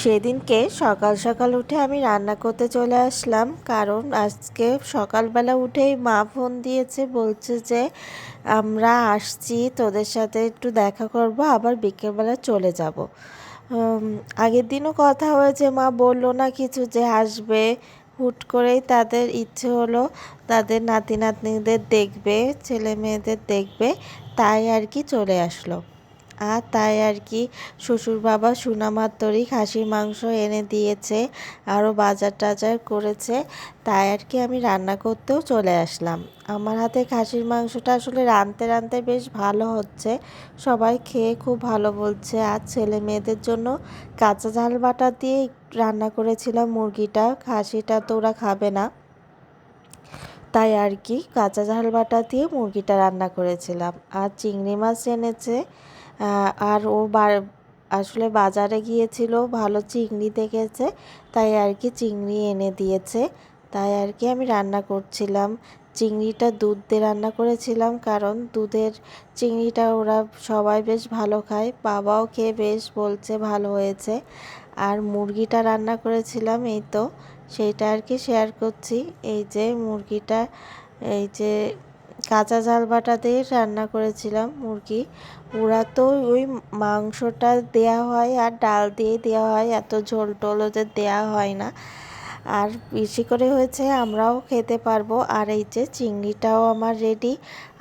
সেদিনকে সকাল সকাল উঠে আমি রান্না করতে চলে আসলাম, কারণ আজকে সকালবেলা উঠেই মা ফোন দিয়েছে, বলছে যে আমরা আসছি, তোদের সাথে একটু দেখা করব, আবার বিকেলবেলা চলে যাব। আগের দিনও কথা হয়েছে, মা বলল না কিছু যে আসবে। হুট করেই তাদের ইচ্ছে হলো, তাদের নাতি নাতনিদের দেখবে ছেলে মেয়েদের দেখবে, তাই আর কি চলে আসলো। আর তাই আর কি শ্বশুর বাবা সুনামাত্তরি খাসির মাংস এনে দিয়েছে, আরও বাজার টাজার করেছে, তাই আর কি আমি রান্না করতেও চলে আসলাম। আমার হাতে খাসির মাংসটা আসলে রাঁধতে রাঁধতে বেশ ভালো হচ্ছে, সবাই খেয়ে খুব ভালো বলছে, আর ছেলে মেয়েদের জন্য কাঁচা ঝাল বাটা দিয়ে রান্না করেছিলাম মুরগিটা, খাসিটা তো ওরা খাবে না। তাই আর কি কাঁচা ঝাল বাটা দিয়ে মুরগিটা রান্না করেছিলাম, আর চিংড়ি মাছ এনেছে আর ও আসলে বাজারে গিয়েছিল, ভালো চিংড়ি দেখেছে, তাই আর কি চিংড়ি এনে দিয়েছে। তাই আর কি আমি রান্না করছিলাম। চিংড়িটা দুধ দিয়ে রান্না করেছিলাম, কারণ দুধের চিংড়িটা ওরা সবাই বেশ ভালো খায়, বাবাও খেয়ে বেশ বলছে ভালো হয়েছে। আর মুরগিটা রান্না করেছিলাম, এই তো, সেইটা আর কি শেয়ার করছি। এই যে মুরগিটা, এই যে কাঁচা ঝাল বাটা দিয়ে রান্না করেছিলাম মুরগি। ওরা তো ওই মাংসটা দেয়া হয় আর ডাল দিয়ে দেওয়া হয়, এত ঝোল টোল ওদের দেওয়া হয় না। আর বেশি করে হয়েছে আমরাও খেতে পারব। আর এই যে চিংড়িটাও আমার রেডি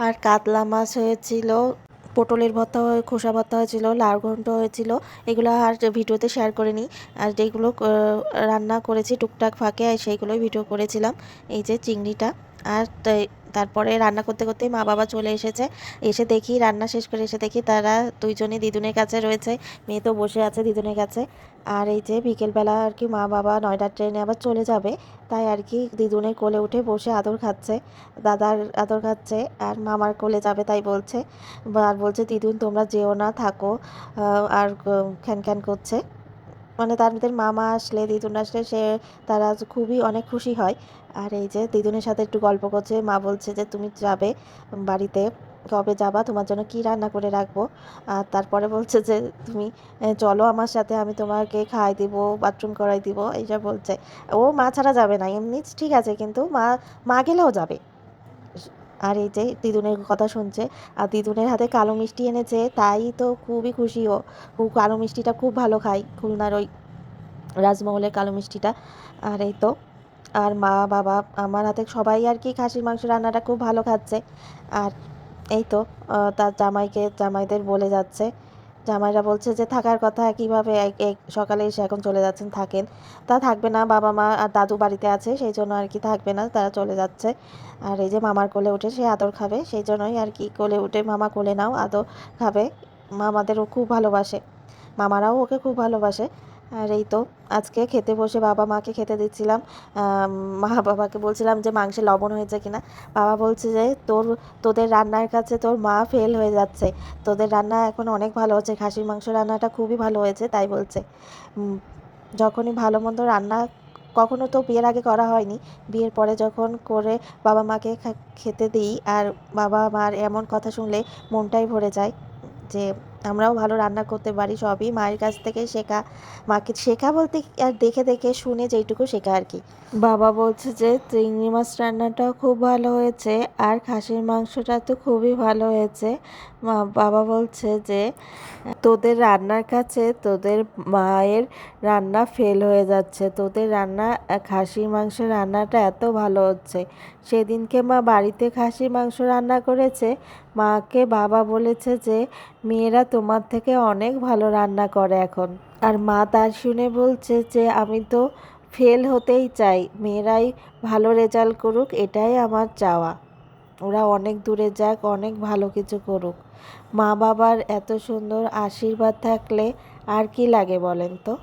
আর কাতলা মাছ হয়েছিল, পটলের ভর্তা হয়ে, খোসা ভর্তা হয়েছিল, লাউ ঘন্ট হয়েছিল, এগুলো আর ভিডিওতে শেয়ার করে নিই। আর যেগুলো রান্না করেছি টুকটাক ফাঁকে, আর সেইগুলোই ভিডিও করেছিলাম। এই যে চিংড়িটা। আর তারপরে রান্না করতে করতে মা বাবা চলে এসেছে। এসে দেখি রান্না শেষ করে এসে দেখি তারা দুইজনই দিদুনের কাছে রয়েছে। মেয়ে তো বসে আছে দিদুনের কাছে। আর এই যে বিকেলবেলা আর কি মা বাবা নয়টার ট্রেনে আবার চলে যাবে। তাই আর কি দিদুনের কোলে উঠে বসে আদর খাচ্ছে। দাদার আদর খাচ্ছে আর মামার কোলে যাবে তাই বলছে। আর বলছে, দিদুন, তোমরা যেও না, থাকো। আর খ্যান খ্যান করছে। মানে তাদের মামা আসলে, দিদুন আসলে, সে, তারা খুবই অনেক খুশি হয়। আর এই যে দিদুনের সাথে একটু গল্প করছে, মা বলছে যে, তুমি যাবে বাড়িতে, কবে যাবা, তোমার জন্য কি রান্না করে রাখব? আর তারপরে বলছে যে, তুমি চলো আমার সাথে, আমি তোমাকে খাওয়াই দিব, বাথরুম করাই দিব। এইসব বলছে। ও মা ছাড়া যাবে না, এমনি ঠিক আছে, কিন্তু মা মা গেলেও যাবে। আর এই যে দিদুনের কথা শুনছে, আর দিদুনের হাতে কালো মিষ্টি এনেছে, তাই তো খুবই খুশি ও। কালো মিষ্টিটা খুব ভালো খায় খুলনার ওই রাজমহলের কালো মিষ্টিটা। আর এই তো, আর মা, বাবা, আমার হাতে সবাই আর কি খাসির মাংস রান্নাটা খুব ভালো খাচ্ছে। আর এই তো তার জামাইকে, জামাইদের বলে যাচ্ছে। জামাইরা বলছে যে, থাকার কথা কীভাবে সকালে এসে এখন চলে যাচ্ছেন, থাকেন? তা থাকবে না, বাবা মা আর দাদু বাড়িতে আছে, সেই জন্য আর কি থাকবে না, তারা চলে যাচ্ছে। আর এই যে মামার কোলে উঠে সে আদর খাবে, সেই জন্যই আর কি কোলে উঠে মামা কোলে নাও, আদর খাবে। মামাদেরও খুব ভালোবাসে, মামারাও ওকে খুব ভালোবাসে। আর এই তো, আজকে খেতে বসে বাবা মাকে খেতে দিচ্ছিলাম। মা বাবাকে বলছিলাম যে মাংসে লবণ হয়েছে কিনা। বাবা বলছে যে, তোর, তোদের রান্নার কাছে তোর মা ফেল হয়ে যাচ্ছে। তোদের রান্না এখন অনেক ভালো হচ্ছে। খাসির মাংস রান্নাটা খুবই ভালো হয়েছে, তাই বলছে। যখনই ভালো মন্দ রান্না কখনো তো বিয়ের আগে করা হয়নি। বিয়ের পরে যখন করে বাবা মাকে খেতে দিই আর বাবা মার এমন কথা শুনলে মনটাই ভরে যায় যে আমরাও ভালো রান্না করতে পারি, সবই মায়ের কাছ থেকে শেখা। মাকে শেখা বলতে আর দেখে দেখে শুনে যেইটুকু শেখা আর কি। বাবা বলছে যে, চিংড়ি মাছ রান্নাটাও খুব ভালো হয়েছে আর খাসির মাংসটা তো খুবই ভালো হয়েছে। বাবা বলছে যে, তোদের রান্নার কাছে তোদের মায়ের রান্না ফেল হয়ে যাচ্ছে। তোদের রান্না খাসির মাংস রান্নাটা এত ভালো হচ্ছে। সেদিনকে মা বাড়িতে খাসির মাংস রান্না করেছে। মাকে বাবা বলেছে যে, মেয়েরা তোমার থেকে অনেক ভালো রান্না করে এখন। আর মা তার শুনে বলছে যে, আমি তো ফেল হতেই চাই। মেয়েরাই ভালো রেজাল্ট করুক, এটাই আমার চাওয়া। ওরা অনেক দূরে যাক, অনেক ভালো কিছু করুক। মা বাবার এত সুন্দর আশীর্বাদ থাকলে আর কি লাগে বলেন তো?